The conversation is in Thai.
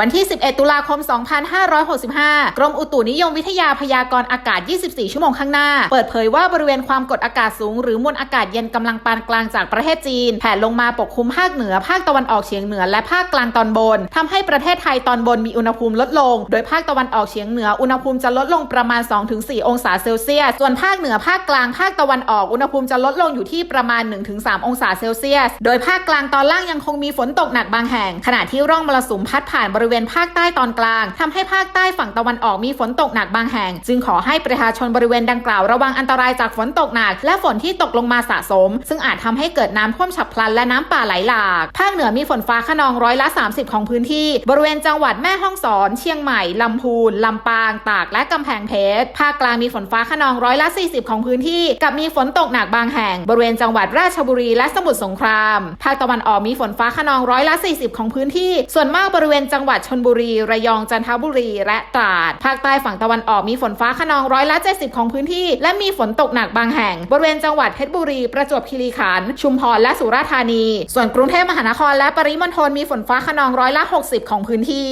วันที่ 11 ตุลาคม 2565 กรมอุตุนิยมวิทยาพยากรณ์อากาศ 24 ชั่วโมงข้างหน้า เปิดเผยว่าบริเวณความกดอากาศสูง หรือมวลอากาศเย็นกำลังปานกลางจากประเทศจีน แผ่ลงมาปกคลุมภาคเหนือ ภาคตะวันออกเฉียงเหนือ และภาคกลางตอนบนทำให้ประเทศไทยตอนบนมีอุณหภูมิลดลง โดยภาคตะวันออกเฉียงเหนือ อุณหภูมิจะลดลงประมาณ 2-4 องศาเซลเซียส ส่วนภาคเหนือ ภาคกลาง ภาคตะวันออก อุณหภูมิจะลดลงอยู่ที่ประมาณ 1-3 องศาเซลเซียส โดยภาคกลางตอนล่างยังคงมีฝนตกหนักบางแห่ง ขณะที่ร่องมรสุมพัดผ่านบริริเวณภาคใต้ตอนกลางทำให้ภาคใต้ฝั่งตะวันออกมีฝนตกหนักบางแห่ง จึงขอให้ประชาชนบริเวณดังกล่าวระวังอันตรายจากฝนตกหนัก และฝนที่ตกลงมาสะสม ซึ่งอาจทำให้เกิดน้ำท่วมฉับพลันและน้ำป่าไหลหลาก ภาคเหนือมีฝนฟ้าขนองร้อยละ 30 ของพื้นที่ บริเวณจังหวัดแม่ฮ่องสอน เชียงใหม่ลำพูนลำปาง ตากและกำแพงเพชรภาคกลางมีฝนฟ้าขนองร้อยละ 40 ของพื้นที่ กับมีฝนตกหนักบางแห่ง บริเวณจังหวัดราชบุรีและสมุทรสงคราม ภาคตะวันออกมีฝนฟ้าขนองร้อยละ 40 ของพื้นที่ ส่วนมากบริเวณจังหวัดวัดชนบุรี ระยอง จันทบุรี และตราด ภาคใต้ฝั่งตะวันออกมีฝนฟ้าขนองร้อยละ70 ของพื้นที่ และมีฝนตกหนักบางแห่ง บริเวณจังหวัดเพชรบุรี ประจวบคีรีขันธ์ ชุมพร และสุราษฎร์ธานี ส่วนกรุงเทพมหานครและปริมณฑลมีฝนฟ้าขนองร้อยละ 60 ของพื้นที่